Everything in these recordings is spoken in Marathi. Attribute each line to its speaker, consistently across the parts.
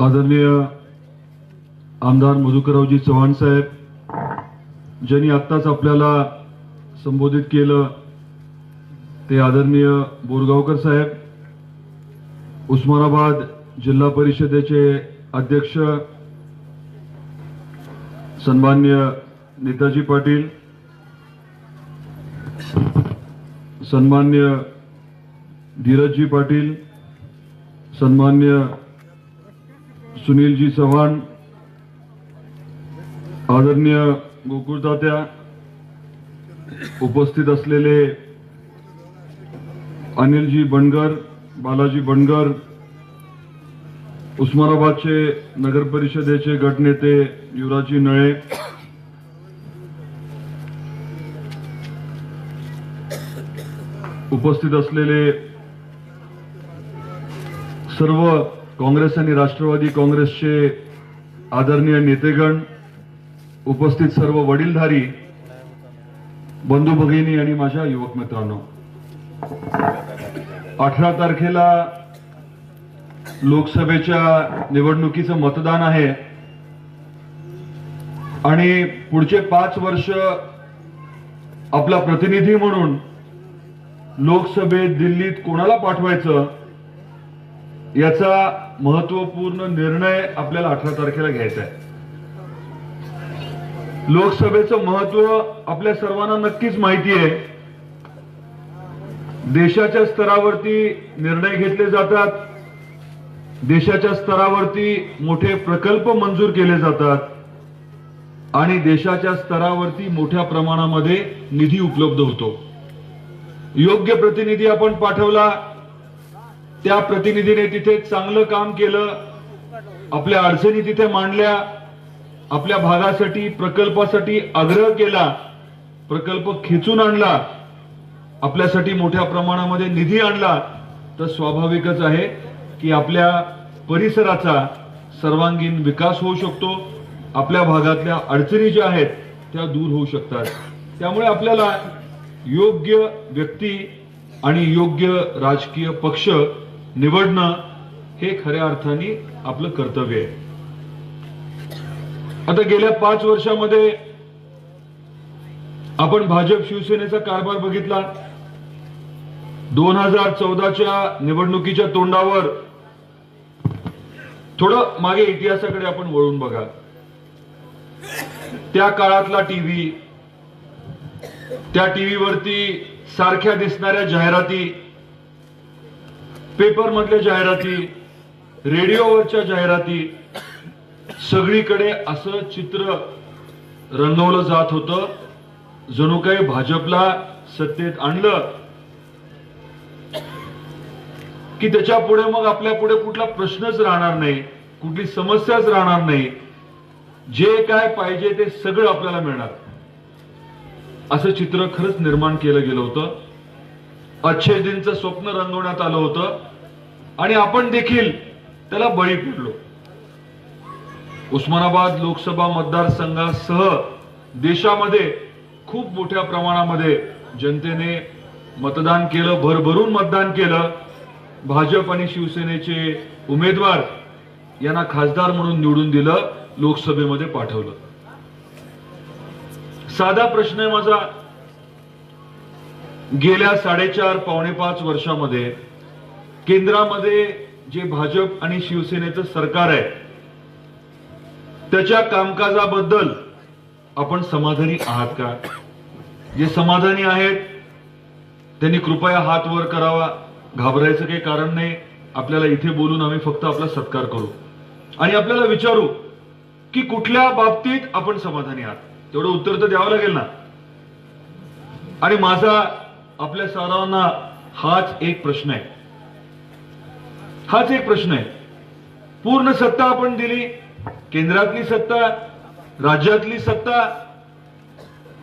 Speaker 1: आदरणीय आमदार मधुकररावजी चव्हाण साहेब ज्यांनी आत्ताच आपल्याला संबोधित केलं ते आदरणीय बोरगावकर साहेब उस्मानाबाद जिल्हा परिषदेचे अध्यक्ष सन्मान्य नेताजी पाटील सन्मान्य धीरजजी पाटील सन्मान्य सुनीलजी चव्हाण आदरणीय गोकुळदात्या उपस्थित असलेले अनिलजी बनगर बालाजी बनगर उस्मानाबादचे नगर परिषदेचे गटनेते युवराजी नळे उपस्थित असलेले सर्व काँग्रेस आणि राष्ट्रवादी काँग्रेसचे आदरणीय नेतेगण उपस्थित सर्व वडीलधारी बंधू भगिनी आणि माझ्या युवक मित्रांनो. अठरा तारखेला लोकसभेच्या निवडणुकीचं मतदान आहे. आणि पुढचे पाच वर्ष आपला प्रतिनिधी म्हणून लोकसभेत दिल्लीत कोणाला पाठवायचं? याचा महत्त्वपूर्ण निर्णय आपल्याला अठरा तारखेला घ्यायचा आहे. लोकसभेचं महत्त्व आपल्या सर्वांना नक्कीच माहिती आहे. देशाच्या स्तरावरती निर्णय घेतले जातात. देशाच्या स्तरावरती मोठे प्रकल्प मंजूर केले जातात. आणि देशाच्या स्तरावरती मोठ्या प्रमाणामध्ये निधी उपलब्ध होतो. योग्य प्रतिनिधी आपण पाठवला. त्या प्रतिनिधीने तिथे चांगलं काम केलं. आपल्या अडचणी तिथे मांडल्या. आपल्या भागासाठी प्रकल्पासाठी आग्रह केला. प्रकल्प खेचून आणला. आपल्यासाठी मोठ्या प्रमाणामध्ये निधी आणला. तर स्वाभाविकच आहे की आपल्या परिसराचा सर्वांगीण विकास होऊ शकतो. आपल्या भागातल्या अडचणी ज्या आहेत त्या दूर होऊ शकतात. त्यामुळे आपल्याला योग्य व्यक्ती आणि योग्य राजकीय पक्ष निवडणं हे खऱ्या अर्थाने आपलं कर्तव्य आहे. आता गेल्या पाच वर्षामध्ये आपण भाजप शिवसेनेचा कारभार बघितला. दोन हजार चौदाच्या निवडणुकीच्या तोंडावर थोडं मागे इतिहासाकडे आपण वळून बघा. त्या काळातला टीव्ही त्या टीव्हीवरती सारख्या दिसणाऱ्या जाहिराती पेपर मधल्या जाहिराती रेडिओवरच्या जाहिराती सगळीकडे असं चित्र रंगवलं जात होतं. जणू काही भाजपला सत्तेत आणलं की त्याच्या पुढे मग आपल्या पुढे कुठला प्रश्नच राहणार नाही कुठली समस्याच राहणार नाही. जे काय पाहिजे ते सगळं आपल्याला मिळणार. असं चित्र खरंच निर्माण केलं गेलं होतं. अच्छे दिनचं स्वप्न रंगवण्यात आलं होतं. आणि आपण देखील त्याला बळी पडलो. उस्मानाबाद लोकसभा मतदारसंघासह देशामध्ये खूप मोठ्या प्रमाणामध्ये जनतेने मतदान केलं भरभरून मतदान केलं. भाजप आणि शिवसेनेचे उमेदवार यांना खासदार म्हणून निवडून दिलं लोकसभेमध्ये पाठवलं. साधा प्रश्न आहे माझा. गेल्या साडेचार पावणे पाच वर्षामध्ये केंद्रामध्ये जे भाजप आणि शिवसेनेचं सरकार आहे त्याच्या कामकाजाबद्दल आपण समाधानी आहात का? जे समाधानी आहेत त्यांनी कृपया हात वर करावा. घाबरायचं काही कारण नाही. आपल्याला इथे बोलून आम्ही फक्त आपला सत्कार करू. आणि आपल्याला विचारू की कुठल्या बाबतीत आपण समाधानी आहात? तेवढं उत्तर तर द्यावं लागेल ना? आणि माझा आपल्या सर्वांना हाच एक प्रश्न आहे. हाच एक प्रश्न आहे. पूर्ण सत्ता आपण दिली केंद्रातली सत्ता राज्यातली सत्ता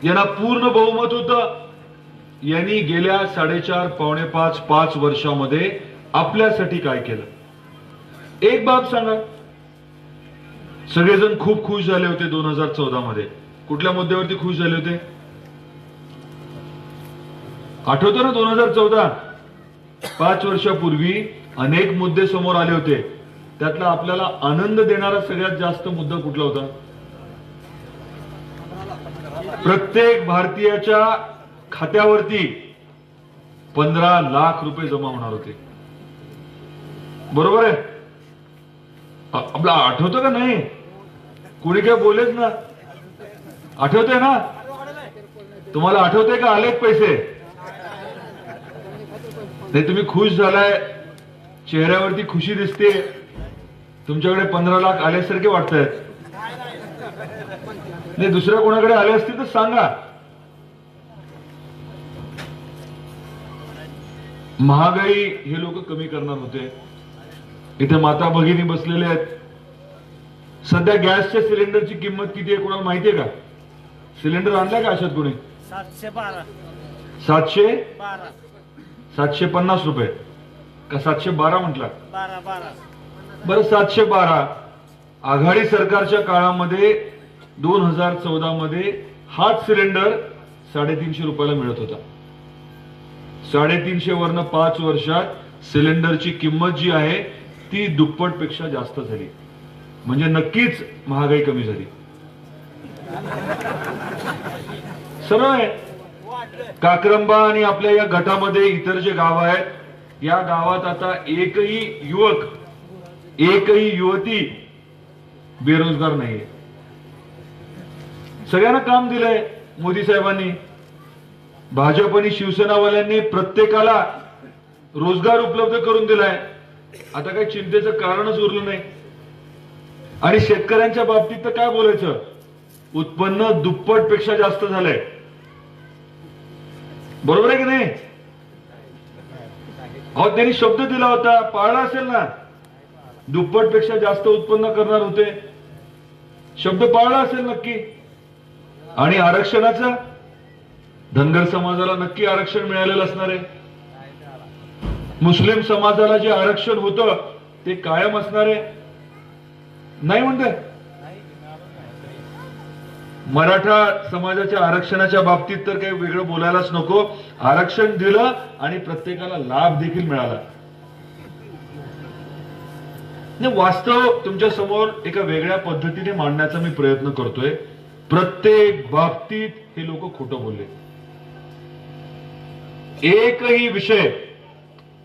Speaker 1: यांना पूर्ण बहुमत होत. यांनी गेल्या साडेचार पावणे पाच पाच वर्षामध्ये आपल्यासाठी काय केलं? एक बाब सांगा. सगळेजण खूप खुश झाले होते दोन हजार चौदा मध्ये कुठल्या मुद्द्यावरती खुश झाले होते? आठवतो ना दोन हजार चौदा? पाच वर्षापूर्वी अनेक मुद्दे समोर आले होते. त्यातला आपल्याला आनंद देणारा सगळ्यात जास्त मुद्दा कुठला होता? प्रत्येक भारतीयाच्या खात्यावरती पंधरा लाख रुपये जमा होणार होते. बरोबर आहे? आपला आठवतो का? नाही. कुणी काय बोलेच ना. आठवते ना? तुम्हाला आठवतंय का? आलेत पैसे. नाही तुम्ही खुश झालाय. चेहऱ्यावरती खुशी दिसते. तुमच्याकडे पंधरा लाख आल्यासारखे वाटतायत नाही दुसऱ्या कोणाकडे आले असतील तर सांगा. महागाई हे लोक कमी करणार होते. इथे माता भगिनी बसलेले आहेत. सध्या गॅसच्या सिलेंडरची किंमत किती आहे कोणाला माहितीये का? सिलेंडर आणलाय का अशात कोणी?
Speaker 2: सातशे बारा.
Speaker 1: सातशे? सातशे पन्नास रुपये. का सातशे बारा म्हटला?
Speaker 2: बारा
Speaker 1: सातशे बारा. आघाडी सरकारच्या काळामध्ये दोन हजार चौदा मध्ये हाच सिलेंडर साडेतीनशे रुपयाला मिळत होता. साडेतीनशे वरनं पाच वर्षात सिलेंडरची किंमत जी आहे ती दुप्पटपेक्षा जास्त झाली. म्हणजे नक्कीच महागाई कमी झाली. सरळ आहे. काक्रंबा आणि आपल्या या गटामध्ये इतर जे गाव आहेत या गावात आता एकही युवक एकही युवती बेरोजगार नाहीये. सगळ्यांना काम दिलंय मोदी साहेबांनी. भाजप आणि शिवसेनावाल्यांनी प्रत्येकाला रोजगार उपलब्ध करून दिलाय. आता काही चिंतेचं कारणच उरलं नाही. आणि शेतकऱ्यांच्या बाबतीत तर काय बोलायचं? उत्पन्न दुप्पटपेक्षा जास्त झालंय. बरोबर आहे की नाही? अहो त्यांनी शब्द दिला होता पाळला असेल ना? दुप्पटपेक्षा जास्त उत्पन्न करणार होते. शब्द पाळला असेल नक्की. आणि आरक्षणाचा? धनगर समाजाला नक्की आरक्षण मिळालेलं असणार आहे. मुस्लिम समाजाला जे आरक्षण होतं ते कायम असणार आहे. नाही म्हणते मराठा समाजाच्या आरक्षणाच्या बाबतीत तर काही वेगळं बोलायलाच नको. आरक्षण दिलं आणि प्रत्येकाला लाभ देखील मिळाला. वास्तव तुमच्यासमोर एका वेगळ्या पद्धतीने मांडण्याचा मी प्रयत्न करतोय. प्रत्येक बाबतीत हे लोक खोटं बोलले. एकही विषय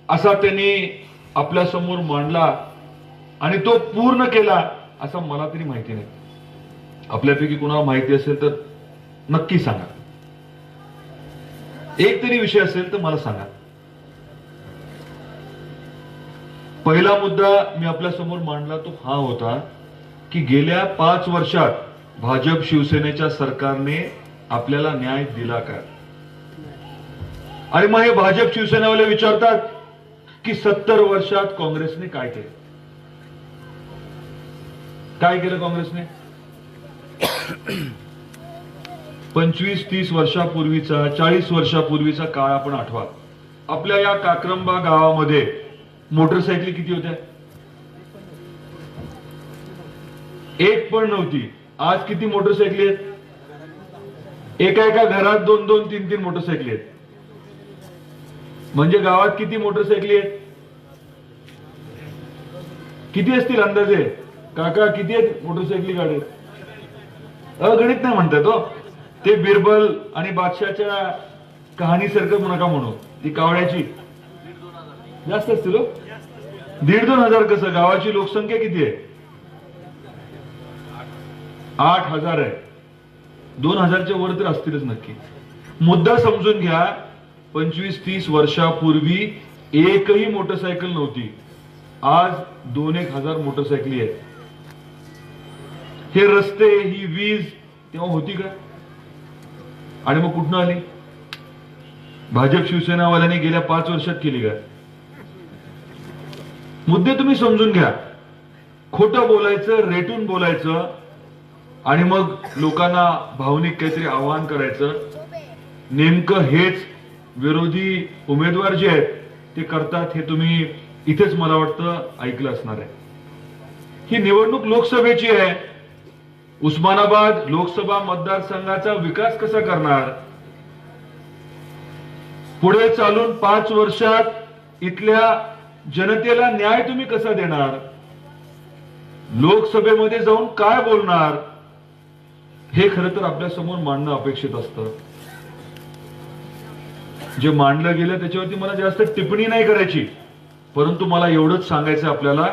Speaker 1: असा त्यांनी आपल्यासमोर मांडला आणि तो पूर्ण केला असं मला तरी माहिती नाही. आपल्यापैकी कुणाला माहिती असेल तर नक्की सांगा. एक तरी विषय असेल तर मला सांगा. पहिला मुद्दा मी आपल्यासमोर मांडला तो हा होता की गेल्या पाच वर्षात भाजप शिवसेनेच्या सरकारने आपल्याला न्याय दिला का? आणि मग हे भाजप शिवसेनेवाले विचारतात की सत्तर वर्षात काँग्रेसने काय केलं? काय केलं काँग्रेसने? पंचवीस तीस वर्षापूर्वीचा चाळीस वर्षापूर्वीचा काळ आपण आठवा. आपल्या या काक्रंबा गावामध्ये मोटरसायकली किती होत्या? एक पण नव्हती. आज किती मोटरसायकली आहेत? एका एका घरात दोन दोन तीन तीन मोटरसायकली आहेत. म्हणजे गावात किती मोटरसायकली आहेत? किती असतील अंदाजे? काका किती आहेत मोटरसायकली गाड्या? अगणित नाही म्हणतात हो ते बिरबल आणि बादशाच्या कहाणीसारखं नका म्हणू. ती कावड्याची जास्त असतील दीड दोन हजार कसं? गावाची लोकसंख्या किती आहे? आठ हजार आहे. दोन हजारच्या वर तर असतीलच नक्की. मुद्दा समजून घ्या. पंचवीस तीस वर्षापूर्वी एकही मोटरसायकल नव्हती. आज दोन एक हजार मोटरसायकली आहेत. हे रस्ते ही वीज तेव्हा होती का? आणि मग कुठनं आली? भाजप शिवसेनावाल्यांनी गेल्या पाच वर्षात केली का? मुद्दे तुम्ही समजून घ्या. खोटं बोलायचं रेटून बोलायचं आणि मग लोकांना भावनिक काहीतरी आवाहन करायचं. नेमकं हेच विरोधी उमेदवार जे आहेत ते करतात हे तुम्ही इथेच मला वाटतं ऐकलं असणार आहे. ही निवडणूक लोकसभेची आहे. उस्मानाबाद लोकसभा मतदारसंघाचा विकास कसा करणार? पुढे चालून पाच वर्षात इथल्या जनतेला न्याय तुम्ही कसा देणार? लोकसभेमध्ये जाऊन काय बोलणार? हे खर तर आपल्यासमोर मांडणं अपेक्षित असतं. जे मांडलं गेलं त्याच्यावरती मला जास्त टिप्पणी नाही करायची. परंतु मला एवढंच सांगायचं आपल्याला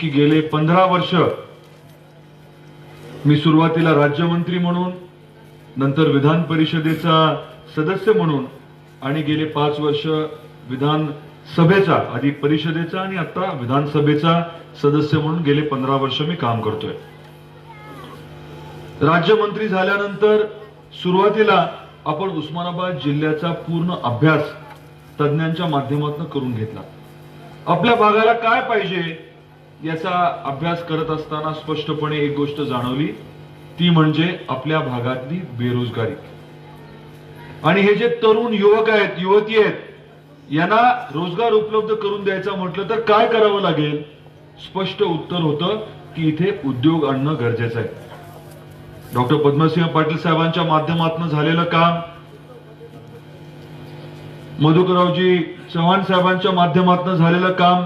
Speaker 1: की गेले पंधरा वर्ष मी सुरुवातीला राज्यमंत्री म्हणून नंतर विधान परिषदेचा सदस्य म्हणून आणि गेले पाच वर्ष विधान सभेचा आधी परिषदेचा आणि आता विधानसभेचा सदस्य म्हणून गेले पंधरा वर्ष मी काम करतोय. राज्यमंत्री झाल्यानंतर सुरुवातीला आपण उस्मानाबाद जिल्ह्याचा पूर्ण अभ्यास तज्ज्ञांच्या माध्यमातून करून घेतला. आपल्या भागाला काय पाहिजे? याचा अभ्यास करत असताना स्पष्टपणे एक गोष्ट जाणवली. ती म्हणजे आपल्या भागातली बेरोजगारी. आणि हे जे तरुण युवक आहेत युवती आहेत यांना रोजगार उपलब्ध करून द्यायचा म्हटलं तर काय करावं लागेल? स्पष्ट उत्तर होतं की इथे उद्योग आणणं गरजेचं आहे. डॉक्टर पद्मसिंह पाटील साहेबांच्या माध्यमातून झालेलं काम मधुकररावजी चव्हाण साहेबांच्या माध्यमातून झालेलं काम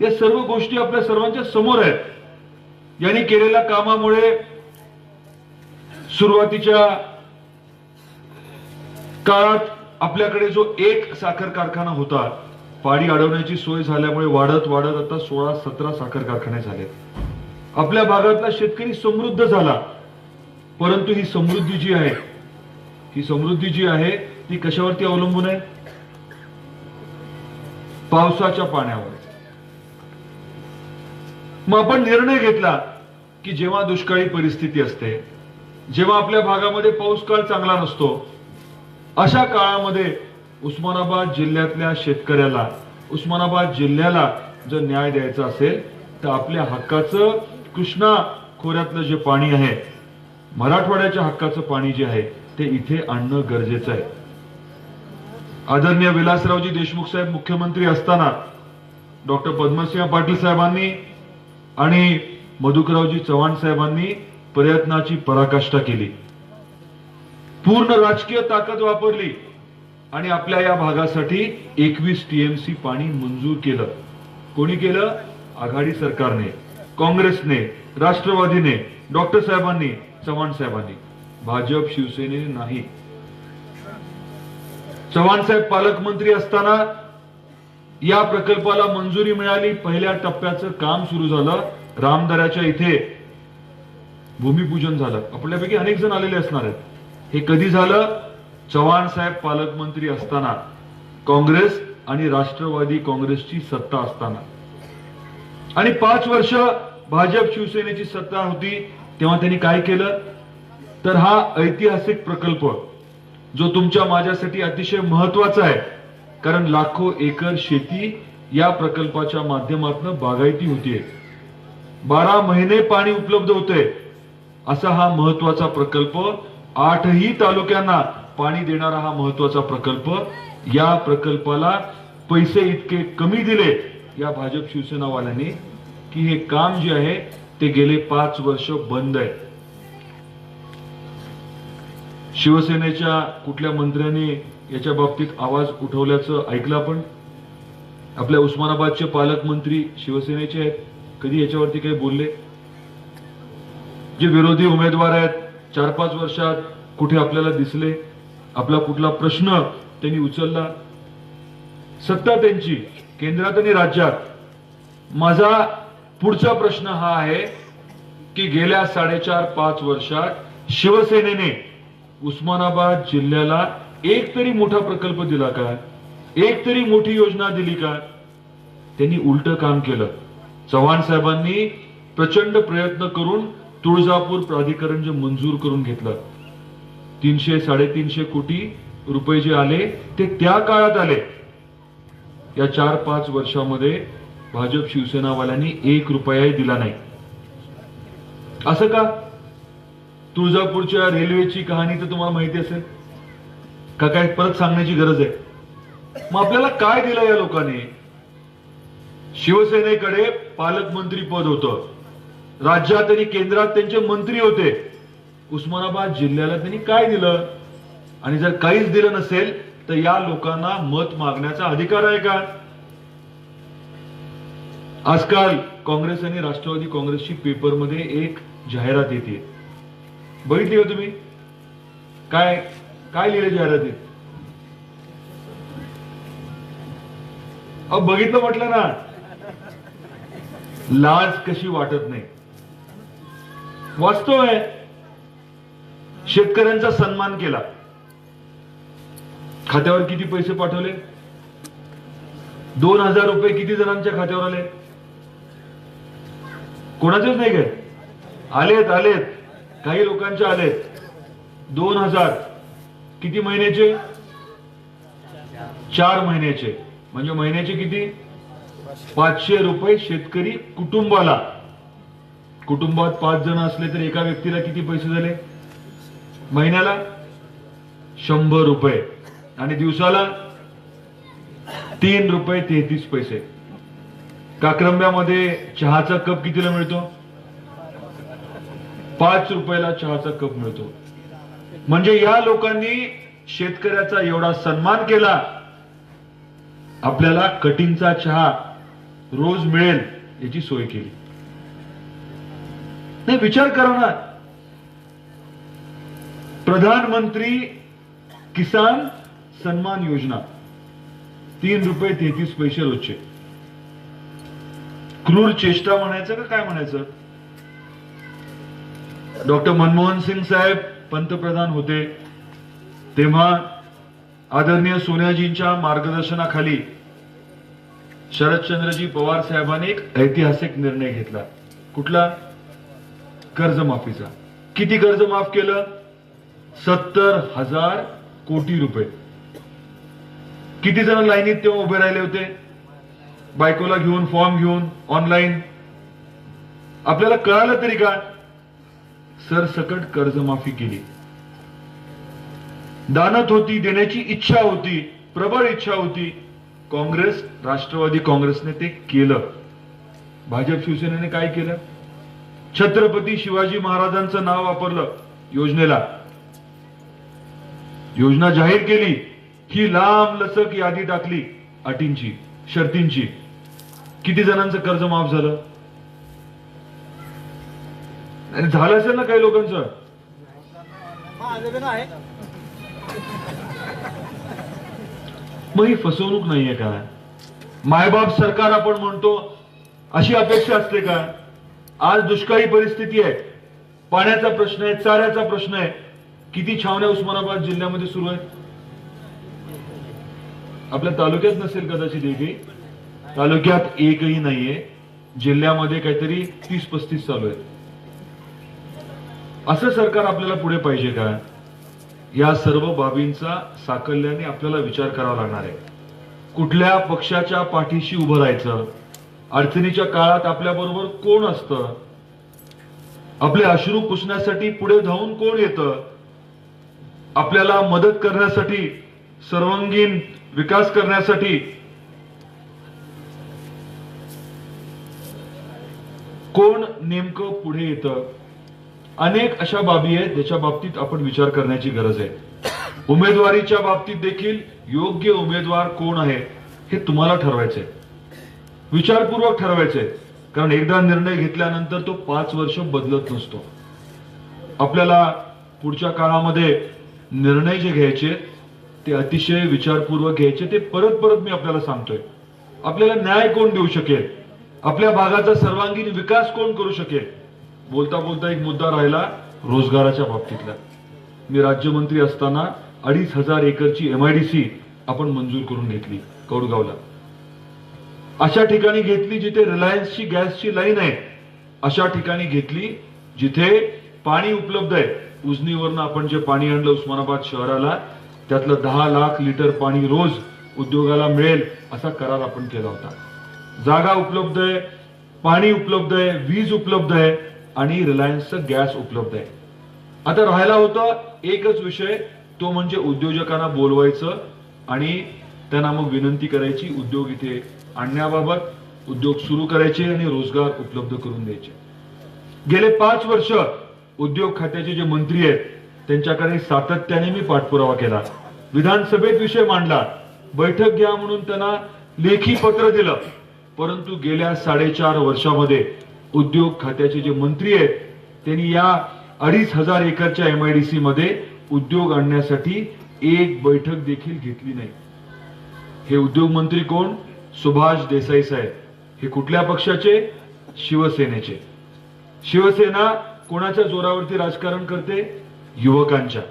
Speaker 1: या सर्व गोष्टी आपल्या सर्वांच्या समोर आहेत. यांनी केलेल्या कामामुळे सुरुवातीच्या काळात आपल्याकडे जो एक साखर कारखाना होता पाडी अडवण्याची सोय झाल्यामुळे वाढत वाढत आता सोळा सतरा साखर कारखाने झाले. आपल्या भागातला शेतकरी समृद्ध झाला. परंतु ही समृद्धी जी आहे ही समृद्धी जी आहे ती कशावरती अवलंबून आहे? पावसाच्या पाण्यावर. मग आपण निर्णय घेतला की जेव्हा दुष्काळी परिस्थिती असते जेव्हा आपल्या भागामध्ये पाऊस काळ चांगला नसतो अशा काळामध्ये उस्मानाबाद जिल्ह्यातल्या शेतकऱ्याला उस्मानाबाद जिल्ह्याला जर न्याय द्यायचा असेल तर आपल्या हक्काचं कृष्णा खोऱ्यातलं जे पाणी आहे मराठवाड्याच्या हक्काचं पाणी जे आहे ते इथे आणणं गरजेचं आहे. आदरणीय विलासरावजी देशमुख साहेब मुख्यमंत्री असताना डॉक्टर पद्मसिंह पाटील साहेबांनी आणि मधुकररावजी चव्हाण साहेबांनी प्रयत्नाची पराकाष्ठा केली. पूर्ण राजकीय ताकद वापरली आणि आपल्या या भागासाठी एकवीस टीएमसी पाणी मंजूर केलं. कोणी केलं? आघाडी सरकारने काँग्रेसने राष्ट्रवादीने डॉक्टर साहेबांनी चव्हाण साहेबांनी. भाजप शिवसेनेने नाही. चव्हाण साहेब पालकमंत्री असताना या प्रकल्पाला मंजुरी मिळाली. पहिल्या टप्प्याचं काम सुरू झालं. रामदऱ्याच्या इथे भूमिपूजन झालं. आपल्यापैकी अनेक जण आलेले असणार आहेत. हे कधी झालं? चव्हाण साहेब पालकमंत्री असताना काँग्रेस आणि राष्ट्रवादी काँग्रेसची सत्ता असताना. आणि पाच वर्ष भाजप शिवसेनेची सत्ता होती. तेव्हा त्यांनी काय केलं? तर हा ऐतिहासिक प्रकल्प जो तुमच्या माझ्यासाठी अतिशय महत्त्वाचा आहे कारण लाखो एकर शेती या प्रकल्पाच्या माध्यमातून बागायती होतीये. बारा महिने पाणी उपलब्ध होते असा हा महत्त्वाचा प्रकल्प आठही तालुक्यांना पाणी देणारा हा महत्त्वाचा प्रकल्प या प्रकल्पाला पैसे इतके कमी दिले या भाजप शिवसेनावाल्यांनी की हे काम जे आहे ते गेले पाच वर्ष बंद आहे. शिवसेनेच्या कुठल्या मंत्र्यांनी याच्या बाबतीत आवाज उठवल्याचं ऐकलं आपण. आपल्या उस्मानाबादचे पालकमंत्री शिवसेनेचे आहेत. कधी याच्यावरती काही बोलले? जे विरोधी उमेदवार आहेत चार पाच वर्षात कुठे आपल्याला दिसले? आपला कुठला प्रश्न त्यांनी उचलला? सत्ता त्यांची केंद्रात आणि राज्यात. माझा पुढचा प्रश्न हा आहे की गेल्या साडेचार पाच वर्षात शिवसेनेने उस्मानाबाद जिल्ह्याला एक तरी मोठा प्रकल्प दिला का? एक तरी मोठी योजना दिली का? त्यांनी उलट काम केलं. चव्हाण साहेबांनी प्रचंड प्रयत्न करून तुळजापूर प्राधिकरण जे मंजूर करून घेतलं. तीनशे साडेतीनशे कोटी रुपये जे आले ते त्या काळात आले. या चार पाच वर्षामध्ये भाजप शिवसेनावाल्यांनी एक रुपयाही दिला नाही. असं का? तुळजापूरच्या रेल्वेची कहाणी तर तुम्हाला माहिती असेल. का काय परत सांगण्याची गरज आहे? मग आपल्याला काय दिलं या लोकांनी? शिवसेनेकडे पालकमंत्री पद होतं. राज्यात आणि केंद्रात त्यांचे मंत्री होते. उस्मानाबाद जिल्ह्याला त्यांनी काय दिलं? आणि जर काहीच दिलं नसेल तर या लोकांना मत मागण्याचा अधिकार आहे का? आजकाल काँग्रेस आणि राष्ट्रवादी काँग्रेसची पेपरमध्ये एक जाहिरात येते. बघितली का तुम्ही? काय? काय लिहिलं जाहिरातीत अहो बघितलं म्हटलं ना. लाज कशी वाटत नाही. वास्तव आहे शेतकऱ्यांचा सन्मान केला. खात्यावर किती पैसे पाठवले? दोन हजार रुपये किती जणांच्या खात्यावर आले? कोणाचेच नाही काय? आलेत आलेत. काही लोकांचे आलेत. दोन हजार. किती महिन्याचे? चार महिन्याचे. म्हणजे महिन्याचे किती? पाचशे रुपये शेतकरी कुटुंबाला. कुटुंबात पाच जण असले तर एका व्यक्तीला किती पैसे झाले? महिन्याला? शंभर रुपये. आणि दिवसाला? तीन रुपये तेहतीस पैसे. काक्रंब्यामध्ये चहाचा कप कितीला मिळतो? पाच रुपयाला चहाचा कप मिळतो. म्हणजे या लोकांनी शेतकऱ्याचा एवढा सन्मान केला आपल्याला कटिंगचा चहा रोज मिळेल याची सोय केली. नाही विचार करा ना. प्रधानमंत्री किसान सन्मान योजना तीन रुपये तेहतीस पैसे रोजचे. क्रूर चेष्टा म्हणायचं का काय म्हणायचं? डॉक्टर मनमोहन सिंग साहेब पंतप्रधान होते तेव्हा आदरणीय सोनियाजींच्या मार्गदर्शनाखाली शरदचंद्रजी पवार साहेबांनी एक ऐतिहासिक निर्णय घेतला. कुठला? कर्जमाफीचा. किती कर्ज माफ केलं? सत्तर हजार कोटी रुपये. किती जण लाईनीत तेव्हा उभे राहिले होते? बायकोला घेऊन फॉर्म घेऊन ऑनलाईन. आपल्याला कळालं तरी का? सरसकट कर्जमाफी केली. दानत होती देण्याची इच्छा होती प्रबळ इच्छा होती. काँग्रेस राष्ट्रवादी काँग्रेसने ते केलं. भाजप शिवसेनेने काय केलं? छत्रपती शिवाजी महाराजांचं नाव वापरलं योजनेला. योजना जाहीर केली. ही लांब लचक यादी टाकली अटींची शर्तींची. किती जणांचं कर्ज माफ झालं? आणि झालं असेल ना काही लोकांचं? मग ही फसवणूक नाहीये का मायबाप सरकार आपण म्हणतो अशी अपेक्षा असते का आज दुष्काळी परिस्थिती आहे. पाण्याचा प्रश्न आहे चाऱ्याचा प्रश्न आहे. किती छावण्या उस्मानाबाद जिल्ह्यामध्ये सुरू आहेत? आपल्या तालुक्यात नसेल कदाचित एकही. तालुक्यात एकही नाहीये. जिल्ह्यामध्ये काहीतरी तीस पस्तीस चालू आहेत. असं सरकार आपल्याला पुढे पाहिजे का या सर्व बाबींचा साकल्याने आपल्याला विचार करावा लागणार आहे. कुठल्या पक्षाच्या पाठीशी उभं राहायचं? अडचणीच्या काळात आपल्या बरोबर कोण असतं? आपले अश्रू पुसण्यासाठी पुढे धावून कोण येतं? आपल्याला मदत करण्यासाठी सर्वांगीण विकास करण्यासाठी कोण नेमकं पुढे येतं? अनेक अशा बाबी आहेत ज्याच्या बाबतीत आपण विचार करण्याची गरज आहे. उमेदवारीच्या बाबतीत देखील योग्य उमेदवार कोण आहे हे तुम्हाला ठरवायचंय. विचारपूर्वक ठरवायचंय कारण एकदा निर्णय घेतल्यानंतर तो पाच वर्ष बदलत नसतो. आपल्याला पुढच्या काळामध्ये निर्णय जे घ्यायचे ते अतिशय विचारपूर्वक घ्यायचे ते परत परत मी आपल्याला सांगतोय. आपल्याला न्याय कोण देऊ शकेल? आपल्या भागाचा सर्वांगीण विकास कोण करू शकेल? बोलता बोलता एक मुद्दा राहिला रोजगाराच्या बाबतीतला. मी राज्यमंत्री असताना अडीच हजार एकरची एम आयडीसी आपण मंजूर करून घेतली कौडगावला. अशा ठिकाणी घेतली जिथे रिलायन्सची गॅसची लाईन आहे अशा ठिकाणी घेतली जिथे पाणी उपलब्ध आहे. उजनीवरनं आपण जे पाणी आणलं उस्मानाबाद शहराला त्यातलं दहा लाख लिटर पाणी रोज उद्योगाला मिळेल असा करार आपण केला होता. जागा उपलब्ध आहे पाणी उपलब्ध आहे वीज उपलब्ध आहे आणि रिलायन्सचं गॅस उपलब्ध आहे. आता राहायला होता एकच विषय तो म्हणजे उद्योजकांना बोलवायचं आणि त्यांना मग विनंती करायची उद्योग इथे आणण्याबाबत उद्योग सुरू करायचे आणि रोजगार उपलब्ध करून द्यायचे. गेले पाच वर्ष उद्योग खात्याचे जे मंत्री आहेत त्यांच्याकडे सातत्याने मी पाठपुरावा केला. विधानसभेत विषय मांडला. बैठक घ्या म्हणून त्यांना लेखी पत्र दिलं. परंतु गेल्या साडेचार वर्षामध्ये उद्योग खात्याचे जे मंत्री आहेत त्यांनी या अडीच हजार एकरच्या एम आयडीसी मध्ये उद्योग आणण्यासाठी एक बैठक देखील घेतली नाही. हे उद्योग मंत्री कोण? सुभाष देसाई साहेब. हे कुठल्या पक्षाचे? शिवसेनेचे. शिवसेना कोणाच्या जोरावरती राजकारण करते? युवकांच्या.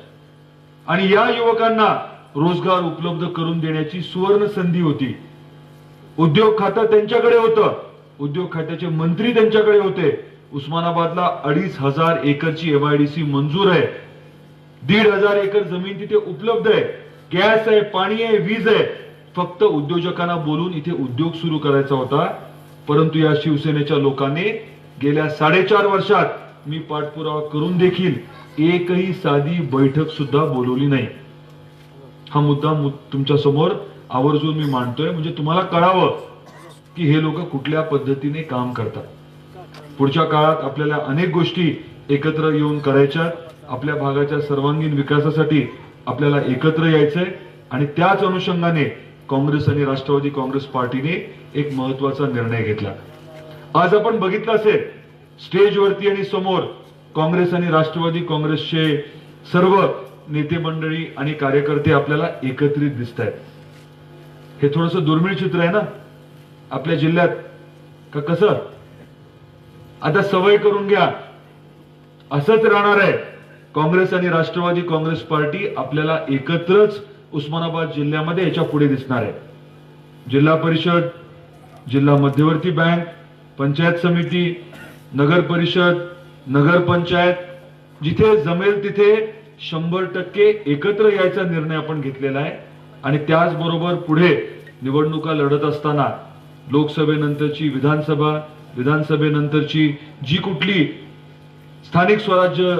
Speaker 1: आणि या युवकांना रोजगार उपलब्ध करून देण्याची सुवर्ण संधी होती. उद्योग खातं त्यांच्याकडे होतं. उद्योग खात्याचे मंत्री त्यांच्याकडे होते. उस्मानाबादला अडीच हजार एकरची एमआयडीसी मंजूर आहे. दीड हजार एकर जमीन तिथे उपलब्ध आहे. गॅस आहे पाणी आहे वीज आहे. फक्त उद्योजकांना बोलून इथे उद्योग सुरू करायचा होता. परंतु या शिवसेनेच्या लोकांनी गेल्या साडेचार वर्षात मी पाठपुरावा करून देखील एकही साधी बैठक सुद्धा बोलवली नाही. हा मुद्दा तुमच्यासमोर आवर्जून मी मांडतोय. म्हणजे तुम्हाला कळावं की हे लोक कुठल्या पद्धतीने काम करतात? पुढच्या काळात आपल्याला अनेक गोष्टी एकत्र येऊन करायच्या. आपल्या भागाच्या सर्वांगीण विकासासाठी आपल्याला एकत्र यायचंय. आणि त्याच अनुषंगाने काँग्रेस आणि राष्ट्रवादी काँग्रेस पार्टीने एक महत्त्वाचा निर्णय घेतला. आज आपण बघितलं असेल स्टेजवरती आणि समोर काँग्रेस आणि राष्ट्रवादी काँग्रेसचे सर्व नेते मंडळी आणि कार्यकर्ते आपल्याला एकत्रित दिसत आहेत हे थोडस दुर्मिळ चित्र आहे ना? आपल्या जिल्ह्यात का कसं? आता सवय करून घ्या. असंच राहणार आहे. काँग्रेस आणि राष्ट्रवादी काँग्रेस पार्टी आपल्याला एकत्रच उस्मानाबाद जिल्ह्यामध्ये याच्यापुढे दिसणार आहे. जिल्हा परिषद जिल्हा मध्यवर्ती बँक पंचायत समिती नगर परिषद नगर पंचायत जिथे जमेल तिथे शंभर टक्के एकत्र यायचा निर्णय आपण घेतलेला आहे. आणि त्याचबरोबर पुढे निवडणुका लढत असताना लोकसभेनंतरची विधानसभा विधानसभेनंतरची जी कुठली स्थानिक स्वराज्य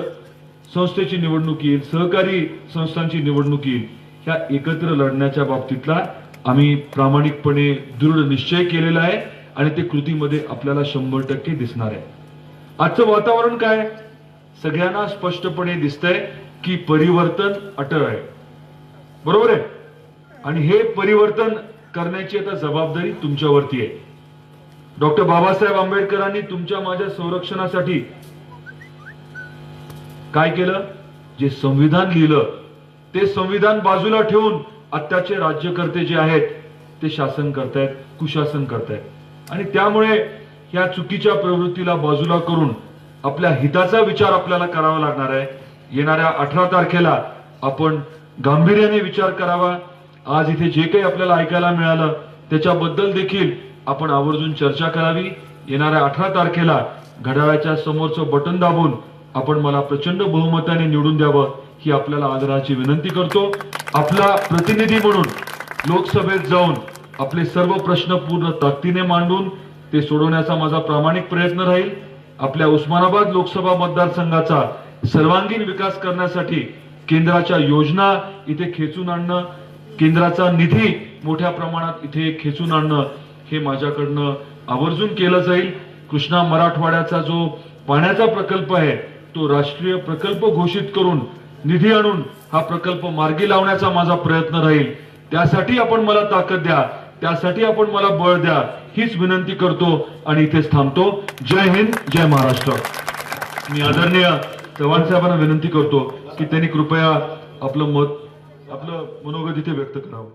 Speaker 1: संस्थेची निवडणूक येईल सहकारी संस्थांची निवडणूक येईल ह्या एकत्र लढण्याच्या बाबतीतला आम्ही प्रामाणिकपणे दृढ निश्चय केलेला आहे आणि ते कृतीमध्ये आपल्याला शंभर टक्के दिसणार आहे. आजचं वातावरण काय सगळ्यांना स्पष्टपणे दिसतंय की परिवर्तन अटळ आहे. बरोबर आहे? आणि हे परिवर्तन करण्याची आता जबाबदारी तुमच्यावरती आहे. डॉक्टर बाबासाहेब आंबेडकरांनी तुमच्या माझ्या संरक्षणासाठी काय केलं? जे संविधान लिहिलं ते संविधान बाजूला ठेवून आत्ताचे राज्यकर्ते जे आहेत ते शासन करतायत कुशासन करतायत. आणि त्यामुळे या चुकीच्या प्रवृत्तीला बाजूला करून आपल्या हिताचा विचार आपल्याला करावा लागणार आहे. येणाऱ्या अठरा तारखेला आपण गांभीर्याने विचार करावा. आज इथे जे काही आपल्याला ऐकायला मिळालं त्याच्याबद्दल देखील आपण आवर्जून चर्चा करावी. येणाऱ्या अठरा तारखेला घड्याळाच्या समोरचं बटन दाबून आपण मला प्रचंड बहुमताने निवडून द्यावं ही आपल्याला आदराची विनंती करतो. आपला प्रतिनिधी म्हणून लोकसभेत जाऊन आपले सर्व प्रश्न पूर्ण ताकदीने मांडून ते सोडवण्याचा माझा प्रामाणिक प्रयत्न राहील. आपल्या उस्मानाबाद लोकसभा मतदारसंघाचा सर्वांगीण विकास करण्यासाठी केंद्राच्या योजना इथे खेचून आणणं केंद्राचा निधी मोठ्या प्रमाणात इथे खेचून आणणं हे माझ्याकडनं आवर्जून केलं जाईल. कृष्णा मराठवाड्याचा जो पाण्याचा प्रकल्प आहे तो राष्ट्रीय प्रकल्प घोषित करून निधी आणून हा प्रकल्प मार्गी लावण्याचा माझा प्रयत्न राहील. त्यासाठी आपण मला ताकद द्या त्यासाठी आपण मला बळ द्या हीच विनंती करतो आणि इथेच थांबतो. जय हिंद जय महाराष्ट्र. मी आदरणीय चव्हाण साहेबांना विनंती करतो की त्यांनी कृपया आपलं मत आपलं मनोगत इथे व्यक्त करावं.